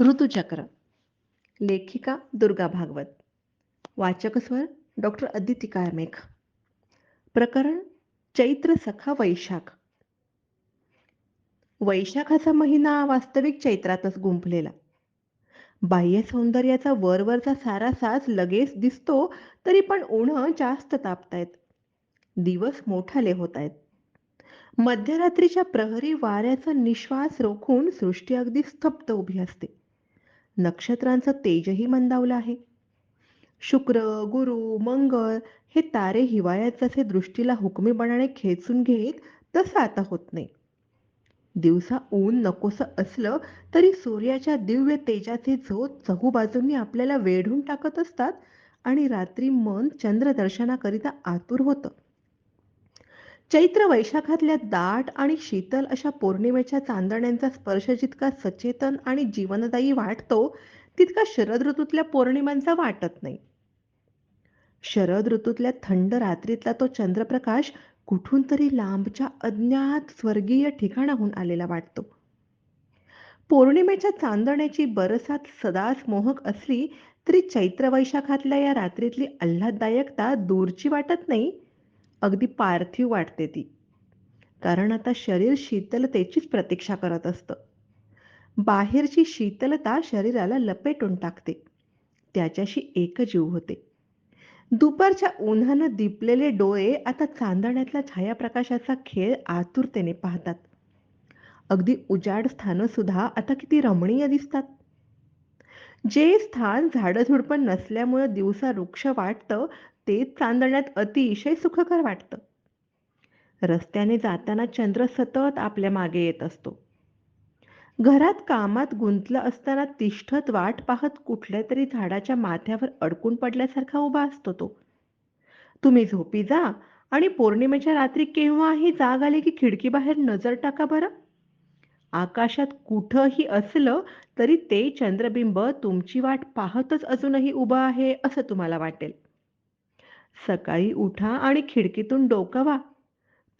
ऋतुचक्र. लेखिका दुर्गा भागवत. वाचक स्वर डॉक्टर अदिती कार्मेक प्रकरण चैत्र सखा वैशाख. वैशाखाचा महिना वास्तविक चैत्रातच गुंफलेला. बाह्य सौंदर्याचा वरवरचा सारा साज लगेच दिसतो तरी पण उन्ह जास्त तापतायत. दिवस मोठाले होत आहेत मध्यरात्रीच्या प्रहरी वाऱ्याचा निश्वास रोखून सृष्टी अगदी स्तब्ध उभी असते. नक्षत्रांचं तेजही मंदावलं आहे. शुक्र गुरु मंगळ हे तारे हिवाळ्यात जसे दृष्टीला हुकमीपणाने खेचून घेत तसं आता होत नाही. दिवसा ऊन नकोसं असलं तरी सूर्याच्या दिव्य तेजाचे झोत चहूबाजूंनी आपल्याला वेढून टाकत असतात आणि रात्री मन चंद्रदर्शनाकरिता आतुर होतं. चैत्र वैशाखातल्या दाट आणि शीतल अशा पौर्णिमेच्या चांदण्यांचा स्पर्श जितका सचेतन आणि जीवनदायी वाटतो तितका शरद ऋतूतल्या पौर्णिमांचा वाटत नाही. शरद ऋतूतल्या थंड रात्रीतला तो चंद्रप्रकाश कुठून तरी लांबच्या अज्ञात स्वर्गीय ठिकाणाहून आलेला वाटतो. पौर्णिमेच्या चांदण्याची बरसात सदाच मोहक असली तरी चैत्र वैशाखातल्या या रात्रीतली आल्हाददायकता दूरची वाटत नाही अगदी पार्थिव वाटते ती. कारण आता शरीर शीतलतेचीच प्रतीक्षा करत असतं. बाहेरची शीतलता शरीराला लपेटून टाकते. त्याच्याशी एकजीव होते. दुपारच्या उन्हानं दिपलेले डोळे आता चांदण्यातल्या छायाप्रकाशाचा खेळ आतुरतेने पाहतात. अगदी उजाड स्थानं सुद्धा आता किती रमणीय दिसतात. जे स्थान झाडझुडपण नसल्यामुळे दिवसा वृक्ष वाटतं ते चांदण्यात अतिशय सुखकर वाटतं. रस्त्याने जाताना चंद्र सतत आपल्या मागे येत असतो. घरात कामात गुंतलं असताना तिष्ठत वाट पाहत कुठल्या तरी झाडाच्या माथ्यावर अडकून पडल्यासारखा उभा असतो तो. तुम्ही झोपी जा आणि पौर्णिमेच्या रात्री केव्हाही जाग आली की खिडकी बाहेर नजर टाका बरं. आकाशात कुठंही असलं तरी ते चंद्रबिंब तुमची वाट पाहतच अजूनही उभं आहे असं तुम्हाला वाटेल. सकाळी उठा आणि खिडकीतून डोकावा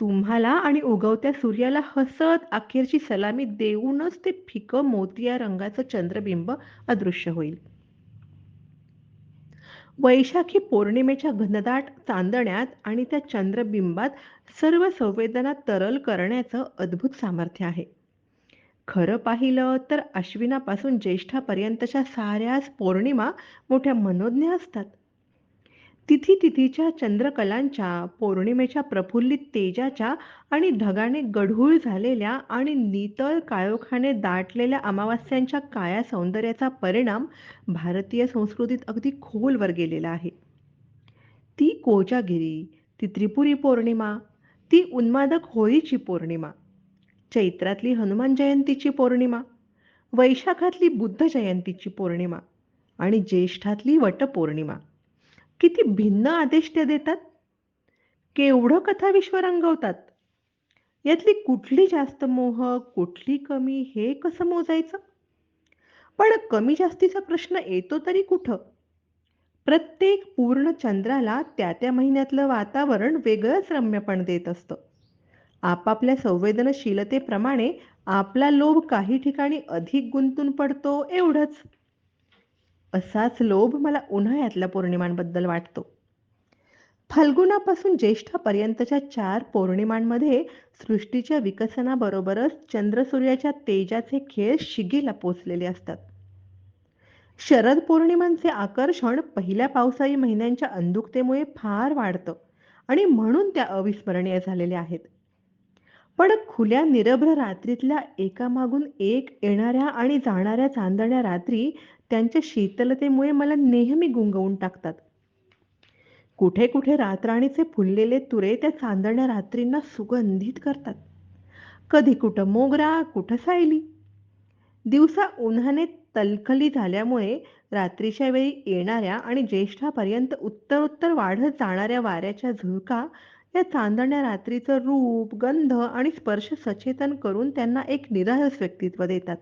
तुम्हाला आणि उगवत्या सूर्याला हसत अखेरची सलामी देऊनच ते फिकं मोतिया रंगाचं चंद्रबिंब अदृश्य होईल. वैशाखी पौर्णिमेच्या घनदाट चांदण्यात आणि त्या चंद्रबिंबात सर्व संवेदना तरल करण्याचं अद्भुत सामर्थ्य आहे. खरं पाहिलं तर अश्विनापासून ज्येष्ठापर्यंतच्या साऱ्याच पौर्णिमा मोठ्या मनोज्ञ असतात. तिथी तिथीच्या चंद्रकलांच्या पौर्णिमेच्या प्रफुल्लित तेजाच्या आणि ढगाने गढूळ झालेल्या आणि नितळ काळोखाने दाटलेल्या अमावास्यांच्या काया सौंदर्याचा परिणाम भारतीय संस्कृतीत अगदी खोलवर गेलेला आहे. ती कोजागिरी ती त्रिपुरी पौर्णिमा ती उन्मादक होळीची पौर्णिमा चैत्रातली हनुमान जयंतीची पौर्णिमा वैशाखातली बुद्ध जयंतीची पौर्णिमा आणि ज्येष्ठातली वटपौर्णिमा. किती भिन्न आदेश त्या देतात? केवढं कथाविश्व रंगवतात? यातली कुठली जास्त मोहक कुठली कमी हे कसं मोजायचं? पण कमी जास्तीचा प्रश्न येतो तरी कुठं? प्रत्येक पूर्ण चंद्राला त्या त्या महिन्यातलं वातावरण वेगळंच रम्यपण देत असतं. आपापल्या संवेदनशीलतेप्रमाणे आपला लोभ काही ठिकाणी अधिक गुंतून पडतो एवढंच. असाच लोभ मला उन्हाळ्यातल्या पौर्णिमांबद्दल वाटतो. फाल्गुनापासून ज्येष्ठापर्यंतच्या चार पौर्णिमांमध्ये सृष्टीच्या विकसनाबरोबरच चंद्रसूर्याच्या तेजाचे खेळ शिगेला पोचलेले असतात. शरद पौर्णिमांचे आकर्षण पहिल्या पावसाळी महिन्यांच्या अंधुकतेमुळे फार वाढतं आणि म्हणून त्या अविस्मरणीय झालेल्या आहेत. पण खुल्या निरभ्र रात्रीतल्या एकामागून एक येणाऱ्या आणि जाणाऱ्या चांदण्या रात्री त्यांच्या शीतलतेमुळे मला नेहमी गुंगवून टाकतात. कुठे कुठे रातराणीचे फुललेले तुरे त्या चांदण्या रात्रींना सुगंधित करतात. कधी कुठं मोगरा कुठं सायली. दिवसा उन्हाने तलखली झाल्यामुळे रात्रीच्या वेळी येणाऱ्या आणि ज्येष्ठापर्यंत उत्तरोत्तर वाढत जाणाऱ्या वाऱ्याच्या झुळका या चांदण्या रात्रीचं रूप गंध आणि स्पर्श सचेतन करून त्यांना एक निराळस व्यक्तित्व देतात.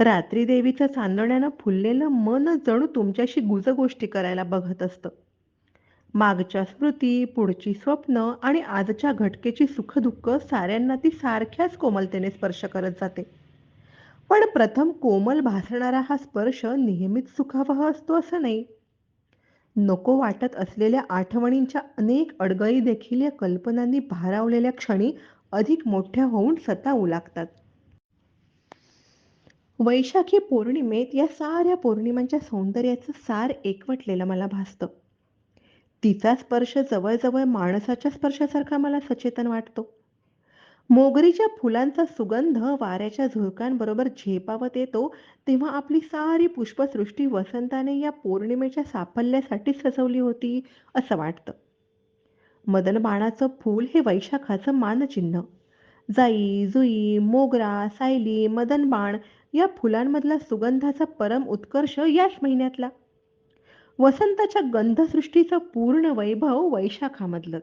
रात्री देवीच्या चांदण्यानं फुललेलं मन जणू तुमच्याशी गुजगोष्टी करायला बघत असतं. मागच्या स्मृती पुढची स्वप्न आणि आजच्या घटकेची सुखदुःख साऱ्यांना ती सारख्याच कोमलतेने स्पर्श करत जाते. पण प्रथम कोमल भासणारा हा स्पर्श नेहमीच सुखावह असतो असं नाही. नको वाटत असलेल्या आठवणींच्या अनेक अडगळी देखील या कल्पनांनी भारावलेल्या क्षणी अधिक मोठ्या होऊन सतावू लागतात वैशाखी पौर्णिमेत या साऱ्या पौर्णिमांच्या सौंदर्याचं सार एकवटलेलं मला भासतं. तिचा स्पर्श जवळजवळ माणसाच्या स्पर्शासारखा मला सचेतन वाटतो. मोगरीच्या फुलांचा सुगंध वाऱ्याच्या झुळकांबरोबर झेपावत येतो तेव्हा आपली सारी पुष्पसृष्टी वसंताने या पौर्णिमेच्या साफल्यासाठी सजवली होती असं वाटतं. मदनबाणाचं फूल हे वैशाखाचं मानचिन्ह. जाई जुई मोगरा सायली मदनबाण या फुलांमधला सुगंधाचा परम उत्कर्ष याच महिन्यातला. वसंताच्या गंधसृष्टीचं पूर्ण वैभव वैशाखामधलंच.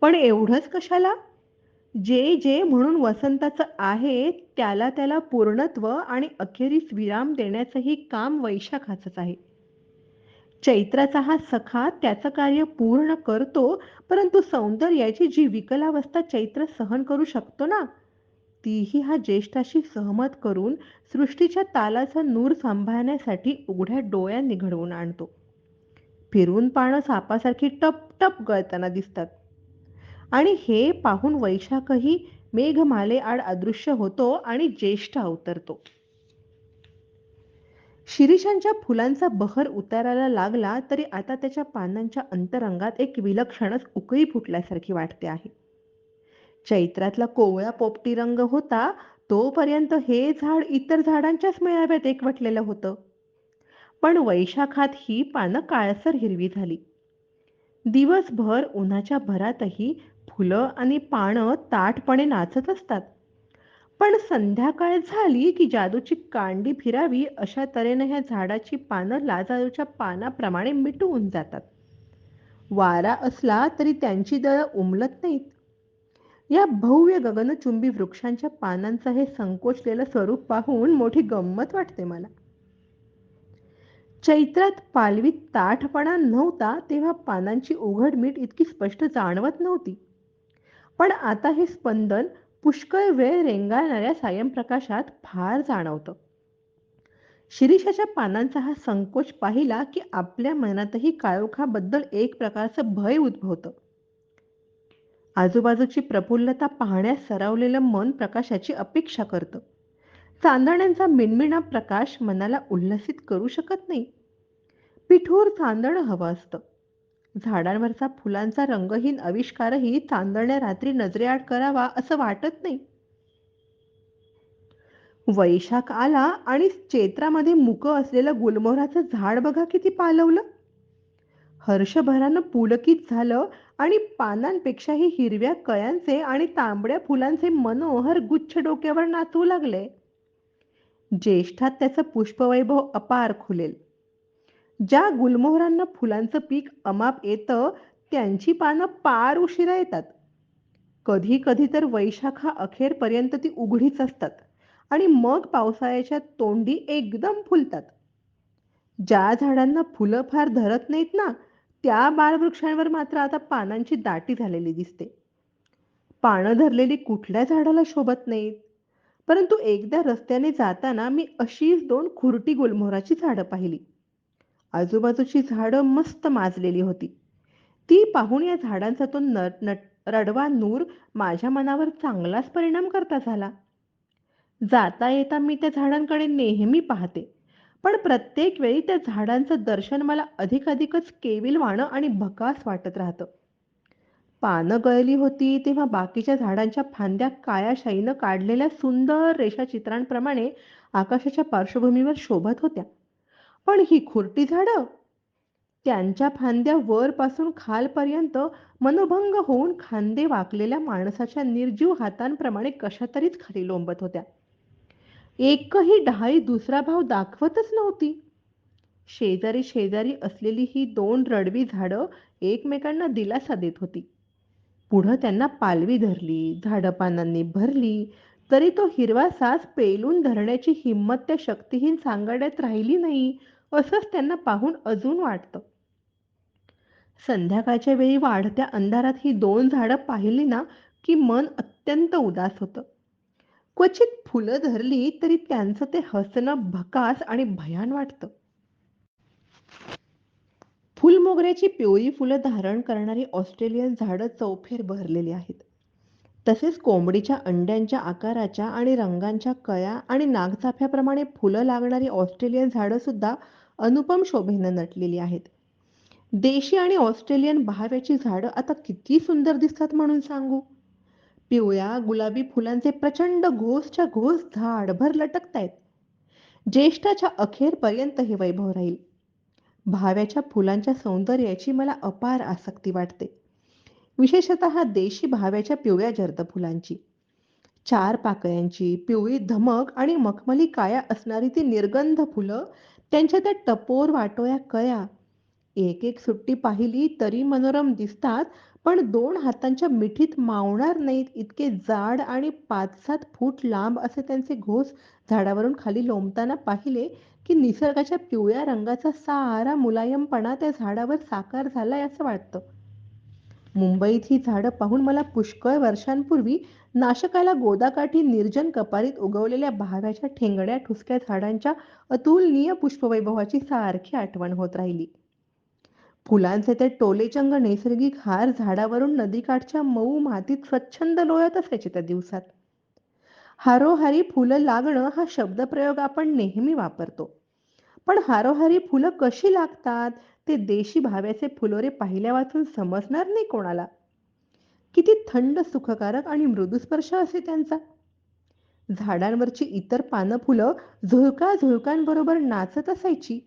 पण एवढंच कशाला? जे जे म्हणून वसंताचं आहे त्याला त्याला पूर्णत्व आणि अखेरीस विराम देण्याचंही काम वैशाखाचंच आहे. चैत्राचा हा सखा त्याचं कार्य पूर्ण करतो परंतु सौंदर्याची जी विकलावस्था चैत्र सहन करू शकतो ना तीही हा ज्येष्ठाशी सहमत करून सृष्टीच्या तालाचा नूर सांभाळण्यासाठी उघड्या डोळ्यांनी घडवून आणतो. फिरून पानं सापासारखी टप टप गळताना दिसतात. आणि हे पाहून वैशाखही मेघमाले आड अदृश्य होतो आणि ज्येष्ठ अवतरतो. शिरीषांच्या फुलांचा बहर उतारायला लागला तरी आता त्याच्या पानांच्या अंतरंगात एक विलक्षणच उकळी फुटल्यासारखी वाटते आहे. चैत्रातला कोवळा पोपटी रंग होता तोपर्यंत हे झाड इतर झाडांच्याच मेळाव्यात एकवटलेलं होतं. पण वैशाखात ही पानं काळसर हिरवी झाली. दिवसभर उन्हाच्या भरातही फुलं आणि पानं ताठपणे नाचत असतात. पण संध्याकाळ झाली की जादूची कांडी फिरावी अशा तऱ्हेनं ह्या झाडाची पानं लाजाळूच्या पानाप्रमाणे मिटवून जातात. वारा असला तरी त्यांची दळ उमलत नाहीत. या भव्य गगनचुंबी वृक्षांच्या पानांचं हे संकोचलेलं स्वरूप पाहून मोठी गंमत वाटते मला. चैत्रात पालवीत ताठपणा नव्हता तेव्हा पानांची उघडमीट इतकी स्पष्ट जाणवत नव्हती. पण आता हे स्पंदन पुष्कळ वेळ रेंगाळणाऱ्या सायंप्रकाशात फार जाणवतं. शिरीषाच्या पानांचा हा संकोच पाहिला की आपल्या मनातही काळोखाबद्दल एक प्रकारचं भय उद्भवतं. आजूबाजूची प्रफुल्लता पाहण्यास सरावलेलं मन प्रकाशाची अपेक्षा करतं. चांदण्यांचा मिणमिणा प्रकाश मनाला उल्लसित करू शकत नाही. पिठूर चांदणं हवं असतं. झाडांवरचा फुलांचा रंगहीन आविष्कारही चांदण्या रात्री नजरेआड करावा असं वाटत नाही. वैशाख आला आणि चैत्रामध्ये मुक असलेलं गुलमोहराचं झाड बघा किती पालवलं. हर्षभरानं पुलकित झालं आणि पानांपेक्षाही हिरव्या कळ्यांचे आणि तांबड्या फुलांचे मनोहर गुच्छ डोक्यावर नाचू लागले. ज्येष्ठात त्याचं पुष्पवैभव अपार खुलेल. ज्या गुलमोहरांना फुलांचं पीक अमाप येतं त्यांची पानं पार उशिरा येतात. कधी कधी तर वैशाखा अखेरपर्यंत ती उघडीच असतात आणि मग पावसाळ्याच्या तोंडी एकदम फुलतात. ज्या झाडांना फुलं फार धरत नाहीत ना त्या बाळवृक्षांवर मात्र आता पानांची दाटी झालेली दिसते. पानं धरलेली कुठल्या झाडाला शोभत नाहीत. परंतु एकदा रस्त्याने जाताना मी अशीच दोन खुरटी गुलमोहराची झाडं पाहिली. आजूबाजूची झाडं मस्त माजलेली होती. ती पाहून या झाडांचा तो नट नट रडवा नूर माझ्या मनावर चांगलाच परिणाम करता झाला. जाता येता मी त्या झाडांकडे नेहमी पाहते. पण प्रत्येक वेळी त्या झाडांचं दर्शन मला अधिकाधिकच केविलवाणं आणि भकास वाटत राहतं. पानं गळली होती तेव्हा बाकीच्या झाडांच्या फांद्या कायाशाईनं काढलेल्या सुंदर रेषाचित्रांप्रमाणे आकाशाच्या पार्श्वभूमीवर शोभत होत्या. पण ही खुर्टी झाडं? त्यांच्या फांद्या वरपासून खालपर्यंत मनोभंग होऊन खांदे वाकलेल्या माणसाच्या निर्जीव हातांप्रमाणे कशातरीच खाली लोंबत होत्या. एकही डहाळी दुसरा भाव दाखवतच नव्हती. शेजारी शेजारी असलेली ही दोन रडवी झाडं एकमेकांना दिलासा देत होती. पुढं त्यांना पालवी धरली झाडं पानांनी भरली तरी तो हिरवा सास पेलून धरण्याची हिंमत त्या शक्तीहीन सांगाड्यात राहिली नाही असंच त्यांना पाहून अजून वाटतं. संध्याकाळच्या वेळी वाढत्या अंधारात ही दोन झाडं पाहिली ना की मन अत्यंत उदास होतं. क्वचित फुलं धरली तरी त्यांचं ते हसणं भकास आणि भयान वाटतं. फुलमोगऱ्याची पिवळी फुलं धारण करणारी ऑस्ट्रेलियन झाडं चौफेर भरलेली आहेत. तसेच कोंबडीच्या अंड्यांच्या आकाराच्या आणि रंगांच्या कळ्या आणि नागचाफ्याप्रमाणे फुलं लागणारी ऑस्ट्रेलियन झाडं सुद्धा अनुपम शोभेनं नटलेली आहेत. देशी आणि ऑस्ट्रेलियन बहाव्याची झाडं आता किती सुंदर दिसतात म्हणून सांगू? पिवळ्या गुलाबी फुलांचे प्रचंड घोसच्या घोस झाडभर लटकतायत. ज्येष्ठाच्या अखेरपर्यंत हे वैभव राहील. भाव्याच्या फुलांच्या सौंदर्याची मला अपार आसक्ती वाटते. विशेषतः देशी भाव्याच्या पिवळ्या जर्द फुलांची. चार पाकळ्यांची पिवळी धमक आणि मखमली काया असणारी ती निर्गंध फुलं त्यांच्या त्या टपोर वाटोया कळ्या एक एक सुट्टी पाहिली तरी मनोरम दिसतात पण दोन हातांच्या मिठीत मावणार नाहीत इतके जाड आणि पाच सात फूट लांब असे त्यांचे घोस झाडावरून खाली लोंबताना पाहिले की निसर्गाच्या पिवळ्या रंगाचा सारा मुलायमपणा त्या झाडावर साकार झालाय असं वाटतं. मुंबईत ही झाडं पाहून मला पुष्कळ वर्षांपूर्वी नाशकाला गोदाकाठी निर्जन कपारीत उगवलेल्या भाव्याच्या ठेंगड्या ठुसक्या झाडांच्या अतुलनीय पुष्पवैभवाची सारखी आठवण होत राहिली. फुलांचे ते टोलेचंग नैसर्गिक हार झाडावरून नदीकाठच्या मऊ मातीत स्वच्छंद लोळत असायचे त्या दिवसात. हारोहारी फुलं लागणं हा शब्दप्रयोग आपण नेहमी वापरतो. पण हारोहारी फुलं कशी लागतात? ते देशी भाव्याचे फुलोरे पाहिल्या वाचून समजणार नाही कोणाला. किती थंड सुखकारक आणि मृदुस्पर्श असे त्यांचा. झाडांवरची इतर पानं फुलं झुळका झुळकांबरोबर नाचत असायची.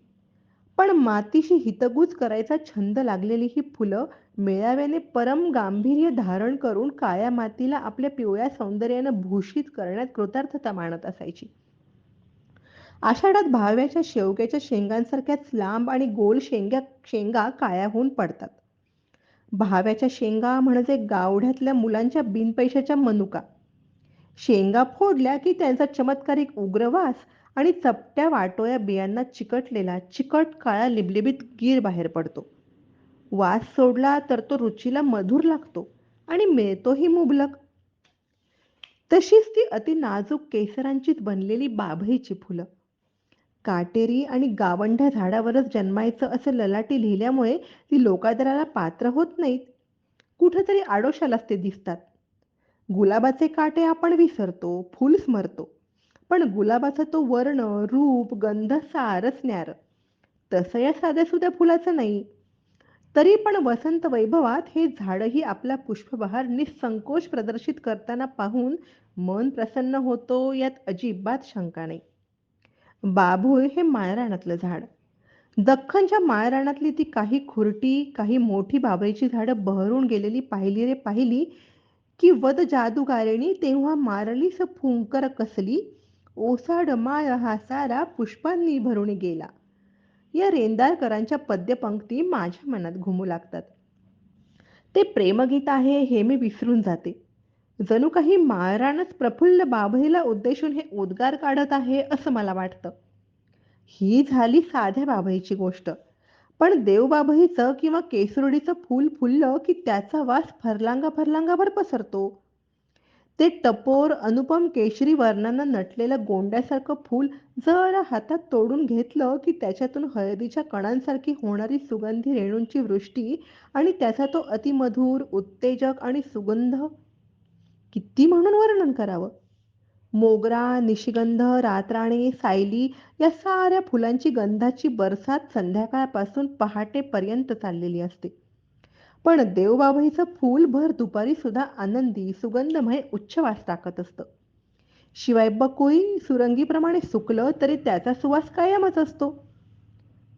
पण मातीशी हितगुज करायचा छंद लागलेली ही फुलं मेळाव्याने परम गांभीर्य धारण करून काळ्या मातीला आपल्या पिवळ्या सौंदर्यानं भूषित करण्यात कृतार्थता मानत असायची. आषाढात भाव्याच्या शेवग्याच्या शेंगांसारख्याच लांब आणि गोल शेंग्या शेंगा काळ्या होऊन पडतात. भाव्याच्या शेंगा म्हणजे गावढ्यातल्या मुलांच्या बिनपैशाच्या मनुका. शेंगा फोडल्या की त्यांचा चमत्कारिक उग्रवास आणि चपट्या वाटोया बियांना चिकटलेला चिकट काळा लिबलिबीत गीर बाहेर पडतो. वास सोडला तर तो रुचीला मधुर लागतो आणि मिळतोही मुबलक. तशीच ती अति नाजूक केसरांचीच बनलेली बाभईची फुलं. काटेरी आणि गावंढ्या झाडावरच जन्मायचं असं ललाटी लिहिल्यामुळे ती लोकादराला पात्र होत नाहीत. कुठेतरी आडोशालाच ते दिसतात. गुलाबाचे काटे आपण विसरतो फूल स्मरतो. पण गुलाबाचा तो वर्ण रूप गंध सारच न्यार. तसं या साध्या सुद्या फुलाचं नाही. तरी पण वसंत वैभवात हे झाडही आपला पुष्पबहार निसंकोच प्रदर्शित करताना पाहून मन प्रसन्न होतो यात अजिबात शंका नाही. बाभूळ हे माळराणातलं झाड. दख्खनच्या माळराणातली ती काही खुरटी काही मोठी बाबळीची झाडं बहरून गेलेली पाहिली रे पाहिली की वद जादूगारिणी तेव्हा मारलीस फुंकर कसली ओसाडमाळ हा सारा पुष्पांनी भरून गेला. या रेंदाळकरांच्या पद्यपंक्ती माझ्या मनात घुमू लागतात. ते प्रेमगीत आहे हे मी विसरून जाते. जणू काही माळरानच प्रफुल्ल बाभईला उद्देशून हे उद्गार काढत आहे असं मला वाटतं. ही झाली साध्या बाभईची गोष्ट. पण देवबाभईचं किंवा केसुर्डीचं फूल फुललं की त्याचा वास फरलांगा फरलांगाभर पसरतो. ते टपोर अनुपम केशरी वर्णानं नटलेलं गोंड्यासारखं फूल जरा हातात तोडून घेतलं की त्याच्यातून हळदीच्या कणांसारखी होणारी सुगंधी रेणूंची वृष्टी आणि त्याचा तो अतिमधुर उत्तेजक आणि सुगंध. किती म्हणून वर्णन करावं? मोगरा निशिगंध रातराणे सायली या साऱ्या फुलांची गंधाची बरसात संध्याकाळपासून पहाटेपर्यंत चाललेली असते. पण देवबाभाईचं फूल भर दुपारी सुद्धा आनंदी सुगंधमय उच्चवास टाकत असतं. शिवाय बकोई सुरंगीप्रमाणे सुकलं तरी त्याचा सुवास कायमच असतो.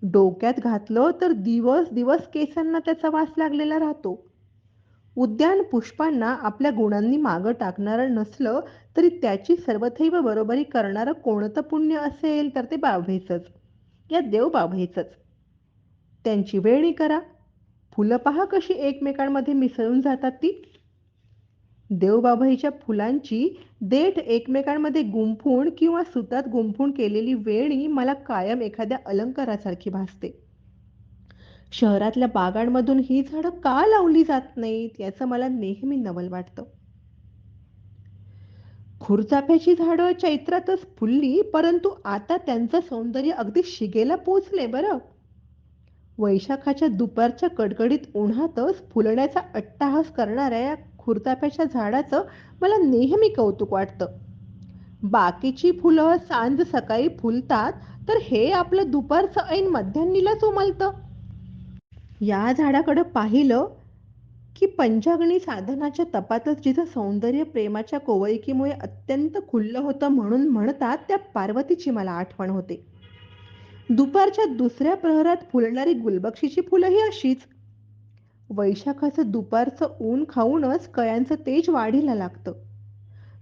डोक्यात घातलं तर दिवस दिवस केसांना त्याचा वास लागलेला राहतो. उद्यान पुष्पांना आपल्या गुणांनी मागं टाकणारं नसलं तरी त्याची सर्वथैव बरोबरी करणारं कोणतं पुण्य असेल तर ते बाभेचंच या देव बाभेचंच त्यांची वेळणी करा. फुलं पहा कशी एकमेकांमध्ये मिसळून जातात ती. देवबाबाईच्या फुलांची देठ एकमेकांमध्ये गुंफून किंवा सुतात गुंफून केलेली वेणी मला कायम एखाद्या अलंकारासारखी भासते. शहरातल्या बागांमधून ही झाडं का लावली जात नाहीत याचं मला नेहमी नवल वाटतं. खुरचाफ्याची झाडं चैत्रातच फुलली परंतु आता त्यांचं सौंदर्य अगदी शिगेला पोचले बरं. वैशाखाच्या दुपारच्या कडकडीत उन्हातच फुलण्याचा अट्टाहास करणाऱ्या या खुरताप्याच्या झाडाचं मला नेहमी कौतुक वाटतं. बाकीची फुलं सांज सकाळी फुलतात तर हे आपलं दुपारचं ऐन मध्यान्नीलाच उमलतं. या झाडाकडं पाहिलं की पंचाग्नी साधनाच्या तपातच जिचं सौंदर्य प्रेमाच्या कोवळीकीमुळे अत्यंत खुल्लं होतं म्हणून म्हणतात त्या पार्वतीची मला आठवण होते. दुपारच्या दुसऱ्या प्रहरात फुलणारी गुलबक्षीची फुलंही अशीच. वैशाखाचं दुपारचं ऊन खाऊनच कळ्यांचं तेज वाढीला लागतं.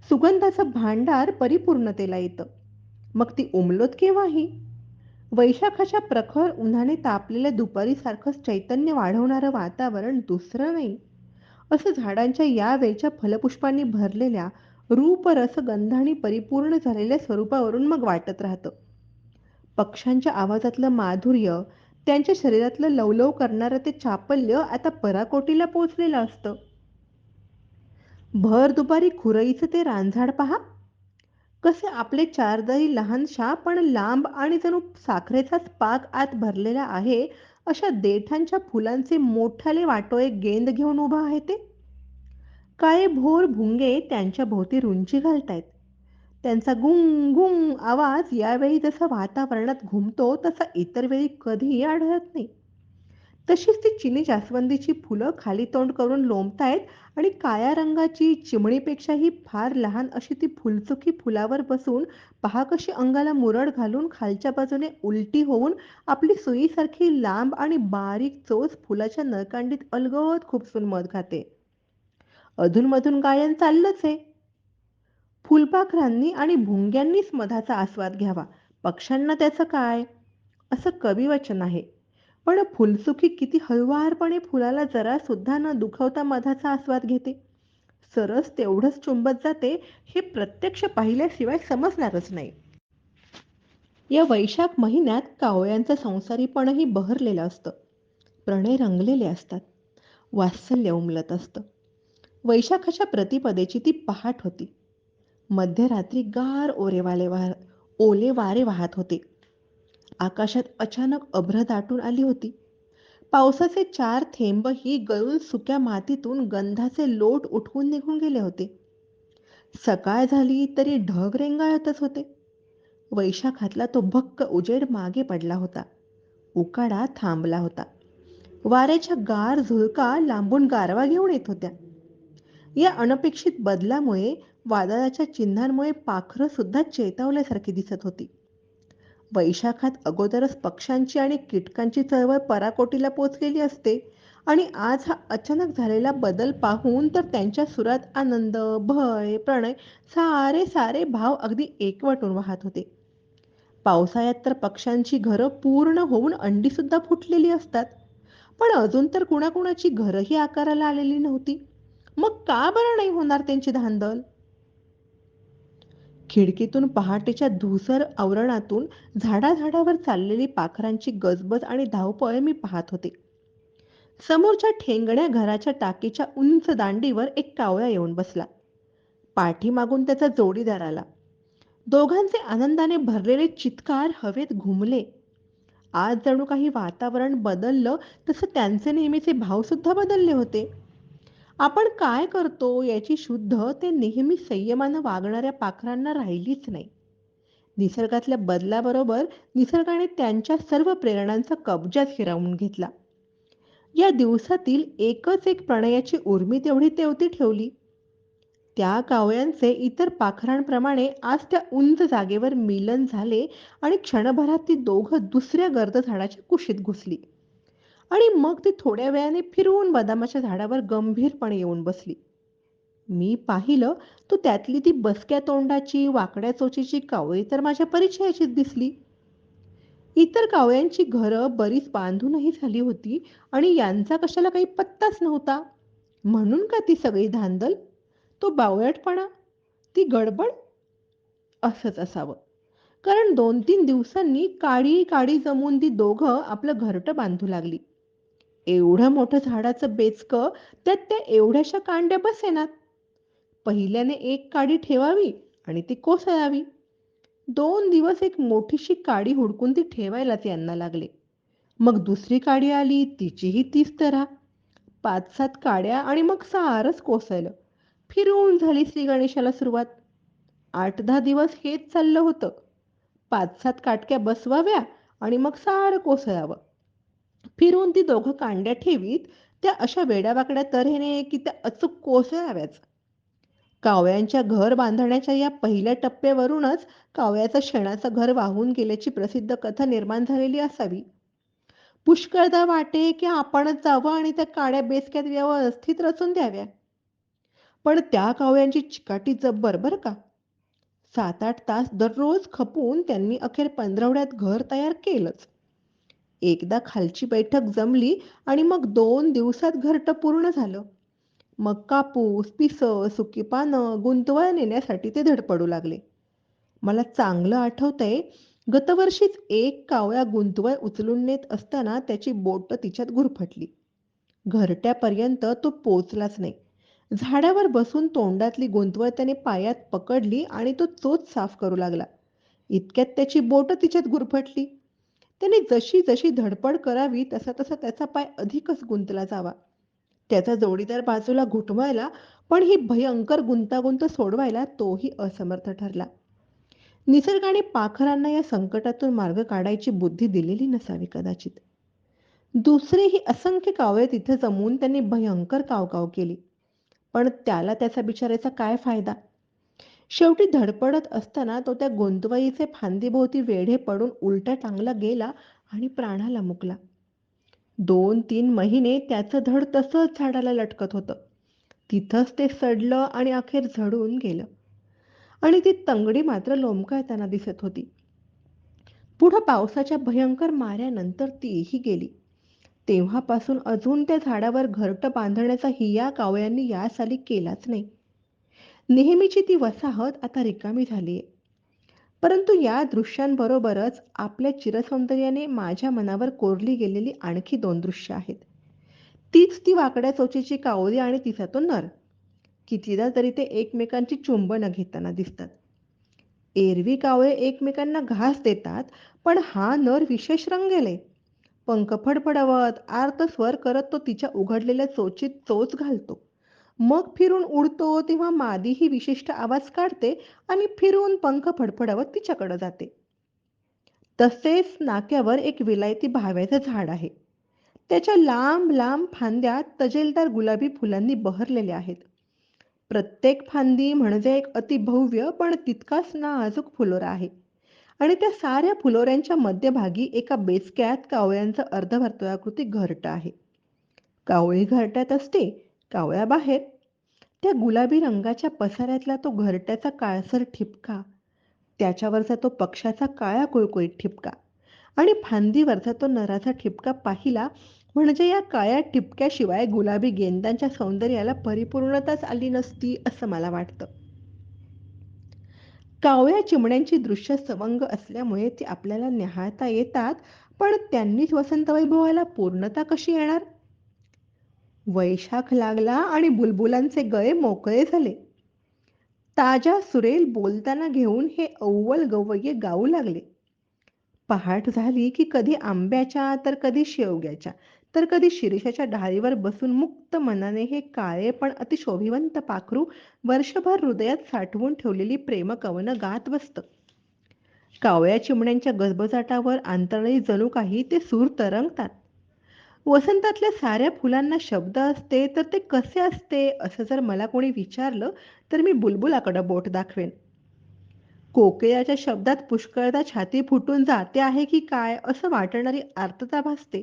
सुगंधाचं भांडार परिपूर्णतेला येतं. मग ती उमलोत केव्हाही? वैशाखाच्या प्रखर उन्हाने तापलेल्या दुपारीसारखंच चैतन्य वाढवणारं वातावरण दुसरं नाही. असं झाडांच्या या वेळच्या फलपुष्पांनी भरलेल्या रूपरसगंधाने परिपूर्ण झालेल्या स्वरूपावरून मग वाटत राहतं. पक्ष्यांच्या आवाजातलं माधुर्य त्यांच्या शरीरातलं लवलव करणारं ते चापल्य आता पराकोटीला पोचलेलं असतं. भर दुपारी खुरईचं ते रानझाड पहा. कसे आपले चारदारी लहानशा पण लांब आणि जणू साखरेचाच पाक आत भरलेला आहे अशा देठांच्या फुलांचे मोठाले वाटोळे गेंद घेऊन उभा आहे ते. काळे भोर भुंगे त्यांच्या भोवती रुंची घालतायत. त्यांचा गुंग गुंग आवाज यावेळी जसा वातावरणात घुमतो तसा इतर वेळी कधीही आढळत नाही. तशीच ती चिनी जास्वंदीची फुलं खाली तोंड करून लोंबतायत आणि काळ्या रंगाची चिमणीपेक्षाही फार लहान अशी ती फुलचुकी फुलावर बसून पहा कशी अंगाला मुरड घालून खालच्या बाजूने उलटी होऊन आपली सुईसारखी लांब आणि बारीक चोच फुलाच्या नळकांडीत अलगद खुपसून मध खाते अधूनमधून गायन चाललंच आहे फुलपाखरांनी आणि भुंग्यांनीच मधाचा आस्वाद घ्यावा. पक्ष्यांना त्याचं काय? असं कविवचन आहे. पण फुलसुखी किती हळुवारपणे फुलाला जरा सुद्धा न दुखवता मधाचा आस्वाद घेते? सरस तेवढंच चुंबत जाते हे प्रत्यक्ष पाहिल्याशिवाय समजणारच नाही. या वैशाख महिन्यात कावळ्यांचं संसारीपणही बहरलेलं असतं. प्रणय रंगलेले असतात. वात्सल्य उमलत असतं. वैशाखाच्या प्रतिपदेची ती पहाट होती. मध्यरात्री गार ओरेवाले वाह ओले वारे वाहत होते. आकाशात अचानक अभ्र दाटून आली होती. पावसाचे चार थेंबही गळून सुक्या मातीतून गंधाचे लोट उठवून निघून गेले होते. सकाळ झाली तरी ढग रेंगाळतच होते. वैशाखातला तो भक्क उजेड मागे पडला होता. उकाडा थांबला होता. वाऱ्याच्या गार झुळका लांबून गारवा घेऊन येत होत्या. या अनपेक्षित बदलामुळे वादळाच्या चिन्हांमुळे पाखरं सुद्धा चेतावल्यासारखी दिसत होती. वैशाखात अगोदरच पक्ष्यांची आणि कीटकांची चळवळ पराकोटीला पोचलेली असते आणि आज हा अचानक झालेला बदल पाहून तर त्यांच्या सुरात आनंद भय प्रणय सारे सारे भाव अगदी एकवटून वाहत होते. पावसाळ्यात तर पक्ष्यांची घरं पूर्ण होऊन अंडी सुद्धा फुटलेली असतात. पण अजून तर कुणाकुणाची घरंही आकाराला आलेली नव्हती. मग का बरं नाही होणार त्यांची धांदल? खिडकीतून पहाटेच्या धुसर आवरणातून झाडाझाडावर चाललेली पाखरांची गजबज आणि धावपळ मी पाहत होते. समोरच्या ठेंगण्या घराच्या टाकीच्या उंच दांडीवर एक कावळा येऊन बसला. पाठीमागून त्याचा जोडीदार आला. दोघांचे आनंदाने भरलेले चित्कार हवेत घुमले. आज जणू काही वातावरण बदललं तसं त्यांचे नेहमीचे भावसुद्धा बदलले होते. आपण काय करतो याची शुद्ध ते नेहमी संयमानं वागणाऱ्या पाखरांना राहिलीच नाही. निसर्गातल्या बदलाबरोबर निसर्गाने त्यांच्या सर्व प्रेरणांचा कब्जाच हिरावून घेतला. या दिवसातील एकच एक प्रणयाची उर्मी तेवढी तेवती ठेवली. त्या कावळ्यांचे इतर पाखरांप्रमाणे आज त्या उंच जागेवर मिलन झाले आणि क्षणभरात ती दोघं दुसऱ्या गर्द झाडाच्या कुशीत घुसली. आणि मग ती थोड्या वेळाने फिरवून बदामाच्या झाडावर गंभीरपणे येऊन बसली. मी पाहिलं तो त्यातली ती बसक्या तोंडाची वाकड्या चोचीची कावळी तर माझ्या परिचयाचीच दिसली. इतर कावळ्यांची घरं बरीच बांधूनही झाली होती आणि यांचा कशाला काही पत्ताच नव्हता. म्हणून का ती सगळी धांदल? तो बावळटपणा? ती गडबड? असंच असावं. कारण दोन तीन दिवसांनी काळी काळी जमून ती दोघं आपलं घरटं बांधू लागली. एवढं मोठं झाडाचं बेचकं त्यात त्या एवढ्याशा कांड्या बसेनात पहिल्याने एक काडी ठेवावी आणि ती कोसळावी. दोन दिवस एक मोठीशी काडी हुडकून ती ठेवायलाच यांना लागले. मग दुसरी काडी आली तिचीही तीच तऱ्हा पाच सात काड्या आणि मग सारच कोसळलं. फिरून झाली श्री गणेशाला सुरुवात. आठ दहा दिवस हेच चाललं होतं. पाच सात काटक्या बसवाव्या आणि मग सारं कोसळावं. फिरून ती दोघं कांड्या ठेवीत त्या अशा वेड्यावाकड्या तऱ्हेने की त्या अचूक कोसळाव्याच कावळ्यांच्या घर बांधण्याच्या या पहिल्या टप्प्यावरूनच कावळ्याचं शेणाचं घर वाहून गेल्याची प्रसिद्ध कथा निर्माण झालेली असावी. पुष्कळदा वाटे की आपणच जावं आणि त्या काड्या बेसक्यात व्यवस्थित रचून द्याव्या. पण त्या कावळ्यांची चिकाटी जब्बर बर का? सात आठ तास दररोज खपून त्यांनी अखेर पंधरवड्यात घर तयार केलंच. एकदा खालची बैठक जमली आणि मग दोन दिवसात घरटं पूर्ण झालं. मग कापूस पिस सुकी पानं गुंतवळ नेण्यासाठी ते धडपडू लागले. मला चांगलं आठवतंय गतवर्षीच एक कावळ्या गुंतवळ उचलून नेत असताना त्याची बोट तिच्यात गुरफटली. घरट्यापर्यंत तो पोचलाच नाही. झाडावर बसून तोंडातली गुंतवळ त्याने पायात पकडली आणि तो चोच साफ करू लागला. इतक्यात त्याची बोट तिच्यात गुरफटली. त्याने जशी जशी धडपड करावी तसा तसा त्याचा पाय अधिकच गुंतला जावा. त्याचा जोडीदार बाजूला घुटवायला पण ही भयंकर गुंतागुंत सोडवायला तोही असमर्थ ठरला. निसर्गाने पाखरांना या संकटातून मार्ग काढायची बुद्धी दिलेली नसावी कदाचित. दुसरेही असंख्य कावळे तिथे जमवून त्यांनी भयंकर कावकाव केली. पण त्याला त्याचा बिचारायचा काय फायदा? शेवटी धडपडत असताना तो त्या गोंदवाईचे फांदीभोवती वेढे पडून उलटा टांगला गेला आणि प्राणाला मुकला. दोन तीन महिने त्याचं धड तसंच झाडाला लटकत होतं. तिथंच ते सडलं आणि अखेर झडून गेलं. आणि ती तंगडी मात्र लोंबकाळताना दिसत होती. पुढं पावसाच्या भयंकर माऱ्यानंतर तीही गेली. तेव्हापासून अजून त्या झाडावर घरटं बांधण्याचा हिया कावळ्यांनी या साली केलाच नाही. नेहमीची ती वसाहत आता रिकामी झाली परंतु या दृश्यांबरोबरच आपल्या चिरसौंदर्याने माझ्या मनावर कोरली गेलेली आणखी दोन दृश्य आहेत. तीच ती वाकड्या चोचीची कावळी आणि तिचा तो नर. कितीदा तरी ते एकमेकांची चुंबनं घेताना दिसतात. एरवी कावळे एकमेकांना घास देतात पण हा नर विशेष रंगेले पंख फडफडवत आर्त स्वर करत तो तिच्या उघडलेल्या चोचीत चोच घालतो. मग फिरून उडतो तेव्हा मादी ही विशिष्ट आवाज काढते आणि फिरून पंख फडफडावत तिच्याकडे जाते. तसेच नाक्यावर एक विलायती भाव्याचं झाड आहे. त्याच्या लांब लांब फांद्या तजेलदार गुलाबी फुलांनी बहरलेल्या आहेत. प्रत्येक फांदी म्हणजे एक अतिभव्य पण तितकाच नाजूक फुलोरा आहे. आणि त्या साऱ्या फुलोऱ्यांच्या मध्यभागी एका बेचक्यात कावळ्यांचं अर्धवर्तुळाकृती घरट आहे. कावळी घरट्यात असते कावळ्याबाहेर त्या गुलाबी रंगाच्या पसाऱ्यातला तो घरट्याचा काळसर ठिपका. त्याच्यावरचा तो पक्षाचा काळ्या कुळकुळीत ठिपका. आणि फांदीवरचा तो नराचा ठिपका पाहिला म्हणजे या काळ्या ठिपक्याशिवाय गुलाबी गेंदांच्या सौंदर्याला परिपूर्णताच आली नसती असं मला वाटतं. कावळ्या चिमण्यांची दृश्य सवंग असल्यामुळे ती आपल्याला निहाळता येतात पण त्यांनीच वसंत वैभवाला पूर्णता कशी येणार? वैशाख लागला आणि बुलबुलांचे गळे मोकळे झाले. ताज्या सुरेल बोलताना घेऊन हे अव्वल गवये गाऊ लागले. पहाट झाली की कधी आंब्याच्या तर कधी शेवग्याच्या तर कधी शिरीषाच्या ढाळीवर बसून मुक्त मनाने हे काळे पण अतिशोभिवंत पाखरू वर्षभर हृदयात साठवून ठेवलेली प्रेमकवनं गात बसतं. कावळ्या चिमण्यांच्या गजबजाटावर आंतरळी जणू काही ते सूर तरंगतात. वसंतातल्या साऱ्या फुलांना शब्द असते तर ते कसे असते असं जर मला कोणी विचारलं तर मी बुलबुलाकडं बोट दाखवेन. कोकिळाच्या शब्दात पुष्कळदा छाती फुटून जाते आहे की काय असं वाटणारी आर्तता भासते.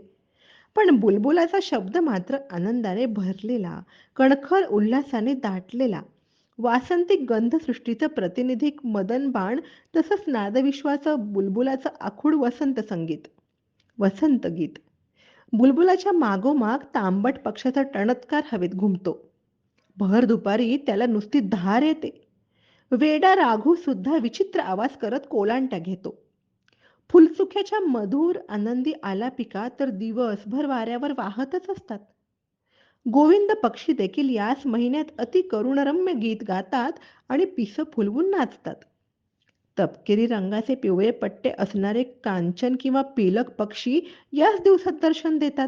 पण बुलबुलाचा शब्द मात्र आनंदाने भरलेला कणखर उल्हासाने दाटलेला. वासंतिक गंधसृष्टीचं प्रतिनिधिक मदन बाण तसंच नादविश्वाचं बुलबुलाचं आखूड वसंत संगीत. वसंत गीत. बुलबुलाच्या मागोमाग तांबट पक्षाचा टणत्कार हवेत घुमतो. भर दुपारी त्याला नुसती धार येते. वेडा राघू सुद्धा विचित्र आवाज करत कोलांटा घेतो. फुलचुक्याच्या मधुर आनंदी आलापिका तर दिवसभर वाऱ्यावर वाहतच असतात. गोविंद पक्षी देखील याच महिन्यात अति करुणरम्य गीत गातात आणि पिसं फुलवून नाचतात. तपकिरी रंगाचे पिवळे पट्टे असणारे कांचन किंवा पिलक पक्षी याच दिवसात दर्शन देतात.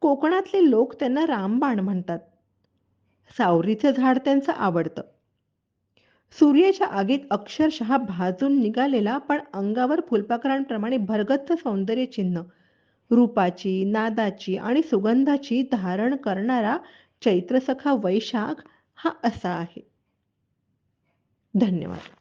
कोकणातले लोक त्यांना रामबाण म्हणतात. सावरीचं झाड त्यांचं आवडतं. सूर्याच्या आगीत अक्षरशः भाजून निघालेला पण अंगावर फुलपाखरांप्रमाणे भरगच्च सौंदर्य चिन्ह रूपाची नादाची आणि सुगंधाची धारण करणारा चैत्रसखा वैशाख हा असा आहे. धन्यवाद.